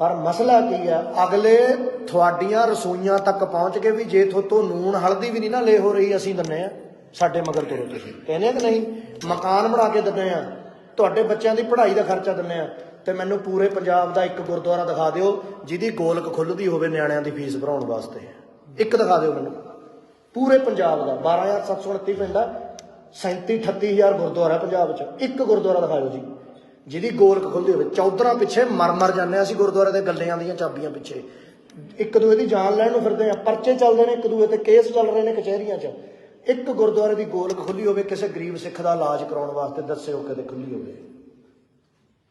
ਪਰ ਮਸਲਾ ਕੀ ਆ? ਅਗਲੇ ਤੁਹਾਡੀਆਂ ਰਸੋਈਆਂ ਤੱਕ ਪਹੁੰਚ ਕੇ ਵੀ ਜੇ ਥੋਤੋਂ ਨੂਣ ਹਲਦੀ ਵੀ ਨਹੀਂ ਨਾ ਲੈ ਹੋ ਰਹੀ, ਅਸੀਂ ਦਿੰਨੇ ਆ ਸਾਡੇ ਮਗਰ ਤੁਰੋ ਤੁਸੀਂ। ਕਹਿੰਦੇ ਕਿ ਨਹੀਂ? ਮਕਾਨ ਬਣਾ ਕੇ ਦਿੰਨੇ ਆ। ਤੁਹਾਡੇ ਬੱਚਿਆਂ ਦੀ ਪੜ੍ਹਾਈ ਦਾ ਖਰਚਾ ਦਿੰਨੇ ਆ। ਤੇ ਮੈਨੂੰ ਪੂਰੇ ਪੰਜਾਬ ਦਾ ਇੱਕ ਗੁਰਦੁਆਰਾ ਦਿਖਾ ਦਿਓ, ਜਿਹਦੀ ਗੋਲਕ ਖੁੱਲਦੀ ਹੋਵੇ ਨਿਆਣਿਆਂ ਦੀ ਫੀਸ ਭਰਾਉਣ ਵਾਸਤੇ। ਇੱਕ ਦਿਖਾ ਦਿਓ ਮੈਨੂੰ। ਪੂਰੇ ਪੰਜਾਬ ਦਾ 12729 ਪਿੰਡ ਆ 37 38000 ਗੁਰਦੁਆਰਾ ਪੰਜਾਬ ਚ। ਇੱਕ ਗੁਰਦੁਆਰਾ ਦਿਖਾਇਓ ਜੀ। ਜਿਹਦੀ ਗੋਲਕ ਖੁੱਲਦੀ ਹੋਵੇ, ਚੌਧਰਾ ਪਿੱਛੇ ਮਰ ਮਰ ਜਾਂਦੇ ਆ ਅਸੀਂ ਗੁਰਦੁਆਰੇ ਦੇ ਗੱਲਿਆਂ ਦੀਆਂ ਚਾਬੀਆਂ ਪਿੱਛੇ। ਇੱਕ ਦੂਏ ਦੀ ਜਾਨ ਲੈਣ ਨੂੰ ਫਿਰਦੇ ਆ ਪਰਚੇ ਚੱਲਦੇ ਨੇ, ਇੱਕ ਦੂਏ ਤੇ ਕੇਸ ਚੱਲ ਰਹੇ ਨੇ ਕਚਹਿਰੀਆਂ 'ਚ। ਇੱਕ ਗੁਰਦੁਆਰੇ ਦੀ ਗੋਲਕ ਖੁੱਲੀ ਹੋਵੇ, ਕਿਸੇ ਗਰੀਬ ਸਿੱਖ ਦਾ ਇਲਾਜ ਕਰਾਉਣ ਵਾਸਤੇ ਦੱਸਿਓ ਕਦੇ ਖੁੱਲੀ ਹੋਵੇ।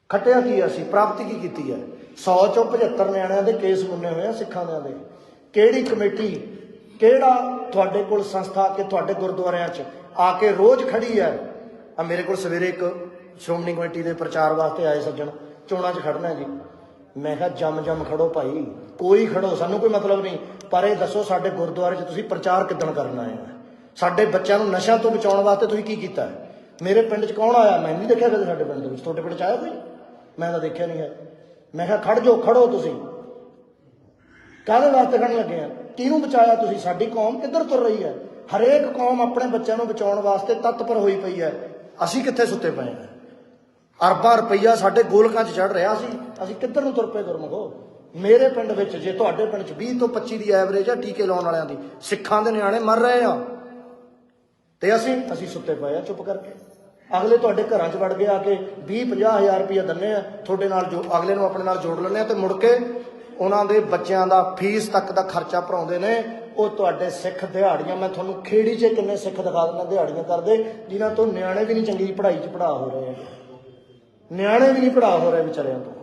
ਖੱਟਿਆ ਕੀ ਅਸੀਂ? ਪ੍ਰਾਪਤੀ ਕੀ ਕੀਤੀ ਹੈ 100 ਚੋਂ 75 ਨਿਆਣਿਆਂ ਦੇ ਕੇਸ ਮੁੰਨੇ ਹੋਏ ਆ ਸਿੱਖਾਂ ਦਿਆਂ ਦੇ। ਕਿਹੜੀ ਕਮੇਟੀ, ਕਿਹੜਾ ਤੁਹਾਡੇ ਕੋਲ ਸੰਸਥਾ ਕਿ ਤੁਹਾਡੇ ਗੁਰਦੁਆਰਿਆਂ 'ਚ ਆ ਕੇ ਰੋਜ਼ ਖੜੀ ਹੈ ਆ ਮੇਰੇ ਕੋਲ ਸਵੇਰੇ ਇੱਕ ਸ਼੍ਰੋਮਣੀ ਕਮੇਟੀ ਦੇ ਪ੍ਰਚਾਰ ਵਾਸਤੇ ਆਏ ਸੱਜਣ, ਚੋਣਾਂ 'ਚ ਖੜਨਾ ਜੀ। ਮੈਂ ਕਿਹਾ, ਜੰਮ ਜੰਮ ਖੜੋ ਭਾਈ। ਕੋਈ ਖੜੋ, ਸਾਨੂੰ ਕੋਈ ਮਤਲਬ ਨਹੀਂ। ਪਰ ਇਹ ਦੱਸੋ, ਸਾਡੇ ਗੁਰਦੁਆਰੇ 'ਚ ਤੁਸੀਂ ਪ੍ਰਚਾਰ ਕਿੱਦਣ ਕਰਨ ਆਏ ਹੋ? ਸਾਡੇ ਬੱਚਿਆਂ ਨੂੰ ਨਸ਼ਿਆਂ ਤੋਂ ਬਚਾਉਣ ਵਾਸਤੇ ਤੁਸੀਂ ਕੀ ਕੀਤਾ ਹੈ? ਮੇਰੇ ਪਿੰਡ 'ਚ ਕੌਣ ਆਇਆ? ਮੈਂ ਨਹੀਂ ਦੇਖਿਆ ਕਦੇ ਸਾਡੇ ਪਿੰਡ ਦੇ ਵਿੱਚ। ਤੁਹਾਡੇ ਪਿੰਡ 'ਚ ਆਇਆ ਕੋਈ? ਮੈਂ ਤਾਂ ਦੇਖਿਆ ਨਹੀਂ ਹੈ। ਮੈਂ ਕਿਹਾ, ਖੜ ਜਾਓ, ਖੜੋ ਤੁਸੀਂ। ਕਾਹਦੇ ਵਾਸਤੇ ਖੜਨ ਲੱਗੇ ਆ? ਕਿਹਨੂੰ ਬਚਾਇਆ ਤੁਸੀਂ? ਸਾਡੀ ਕੌਮ ਕਿੱਧਰ ਤੁਰ ਰਹੀ ਹੈ? ਹਰੇਕ ਕੌਮ ਆਪਣੇ ਬੱਚਿਆਂ ਨੂੰ ਬਚਾਉਣ ਵਾਸਤੇ ਤਤਪਰ ਹੋਈ ਪਈ ਹੈ। ਅਸੀਂ ਕਿੱਥੇ ਸੁੱਤੇ ਪਏ ਹਾਂ? ਅਰਬਾਂ ਰੁਪਈਆ ਸਾਡੇ ਗੋਲਕਾਂ 'ਚ ਚੜ ਰਿਹਾ ਸੀ। ਅਸੀਂ ਕਿੱਧਰ ਨੂੰ ਤੁਰ ਪਏ ਗੁਰਮਖੋ? ਮੇਰੇ ਪਿੰਡ ਵਿੱਚ ਜੇ ਤੁਹਾਡੇ ਪਿੰਡ 'ਚ 20 ਤੋਂ 25 ਦੀ ਐਵਰੇਜ ਆ ਟੀਕੇ ਲਾਉਣ ਵਾਲਿਆਂ ਦੀ, ਸਿੱਖਾਂ ਦੇ ਨਿਆਣੇ ਮਰ ਰਹੇ ਆ। ਤੇ ਅਸੀਂ ਅਸੀਂ ਸੁੱਤੇ ਪਏ ਆ ਚੁੱਪ ਕਰਕੇ। ਅਗਲੇ ਤੁਹਾਡੇ ਘਰਾਂ 'ਚ ਵੜ ਕੇ ਆ ਕੇ 20 50000 ਰੁਪਇਆ ਦਿੰਨੇ ਆ, ਤੁਹਾਡੇ ਨਾਲ ਜੋ, ਅਗਲੇ ਨੂੰ ਆਪਣੇ ਨਾਲ ਜੋੜ ਲੈਂਦੇ ਆ ਤੇ ਮੁੜ ਕੇ ਉਹਨਾਂ ਦੇ ਬੱਚਿਆਂ ਦਾ ਫੀਸ ਤੱਕ ਦਾ ਖਰਚਾ ਭਰਾਉਂਦੇ ਨੇ। ਉਹ ਤੁਹਾਡੇ ਸਿੱਖ ਦਿਹਾੜੀਆਂ, ਮੈਂ ਤੁਹਾਨੂੰ ਖੇੜੀ 'ਚ ਕਿੰਨੇ ਸਿੱਖ ਦਿਖਾ ਦਿੰਦਾ ਦਿਹਾੜੀਆਂ ਕਰਦੇ, ਜਿਨ੍ਹਾਂ ਤੋਂ ਨਿਆਣੇ ਵੀ ਨਹੀਂ ਚੰਗੀ ਪੜ੍ਹਾਈ 'ਚ ਪੜ੍ਹਾ ਹੋ ਰਹੇ ਆ ਨਿਆਣੇ ਵੀ ਨਹੀਂ ਪੜ੍ਹਾ ਹੋ ਰਹੇ ਵਿਚਾਰਿਆਂ ਤੋਂ।